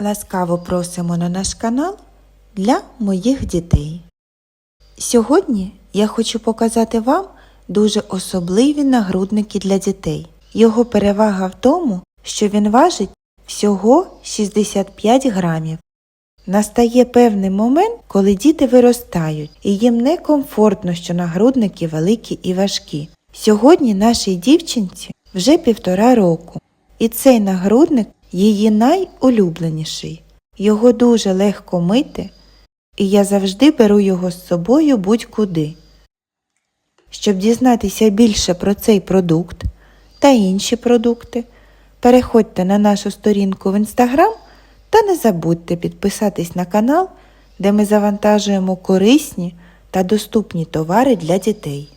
Ласкаво просимо на наш канал для моїх дітей. Сьогодні я хочу показати вам дуже особливі нагрудники для дітей. Його перевага в тому, що він важить всього 65 грамів. Настає певний момент, коли діти виростають і їм некомфортно, що нагрудники великі і важкі. Сьогодні нашій дівчинці вже півтора року, і цей нагрудник її найулюбленіший. Його дуже легко мити, і я завжди беру його з собою будь-куди. Щоб дізнатися більше про цей продукт та інші продукти, переходьте на нашу сторінку в інстаграм та не забудьте підписатись на канал, де ми завантажуємо корисні та доступні товари для дітей.